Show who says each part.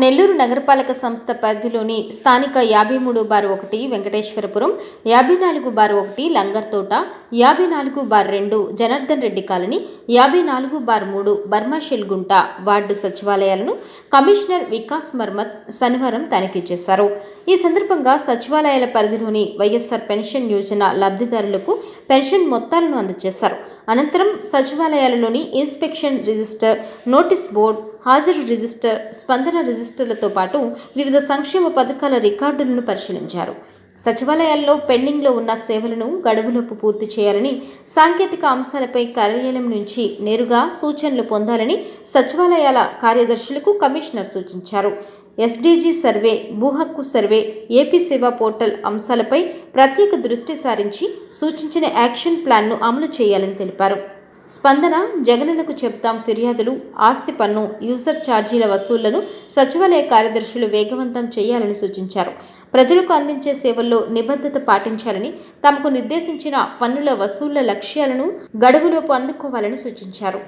Speaker 1: నెల్లూరు నగరపాలక సంస్థ పరిధిలోని స్థానిక యాభై మూడు బార్ ఒకటి వెంకటేశ్వరపురం యాభై నాలుగు బార్ ఒకటి లంగర్తోట యాభై నాలుగు బార్ రెండు జనార్దన్ రెడ్డి కాలనీ యాభై నాలుగు బార్ మూడు బర్మాషెల్ గుంట వార్డు సచివాలయాలను కమిషనర్ వికాస్ మర్మత్ శనివారం తనిఖీ చేశారు. ఈ సందర్భంగా సచివాలయాల పరిధిలోని వైఎస్ఆర్ పెన్షన్ యోజన లబ్ధిదారులకు పెన్షన్ మొత్తాలను అందజేశారు. అనంతరం సచివాలయాలలోని ఇన్స్పెక్షన్ రిజిస్టర్ నోటీస్ బోర్డు హాజరు రిజిస్టర్ స్పందన రిజిస్టర్లతో పాటు వివిధ సంక్షేమ పథకాల రికార్డులను పరిశీలించారు. సచివాలయాల్లో పెండింగ్లో ఉన్న సేవలను గడువులోపు పూర్తి చేయాలని సాంకేతిక అంశాలపై కార్యాలయం నుంచి నేరుగా సూచనలు పొందాలని సచివాలయాల కార్యదర్శులకు కమిషనర్ సూచించారు. ఎస్డీజీ సర్వే భూహక్కు సర్వే ఏపీ సేవా పోర్టల్ అంశాలపై ప్రత్యేక దృష్టి సారించి సూచించిన యాక్షన్ ప్లాన్ను అమలు చేయాలని తెలిపారు. స్పందన జగనన్నకు చెబుతాం ఫిర్యాదులు ఆస్తి పన్ను యూజర్ ఛార్జీల వసూళ్ళను సచివాలయ కార్యదర్శులు వేగవంతం చేయాలని సూచించారు. ప్రజలకు అందించే సేవల్లో నిబద్ధత పాటించాలని తమకు నిర్దేశించిన పన్నుల వసూళ్ళ లక్ష్యాలను గడువులోపు అందుకోవాలని సూచించారు.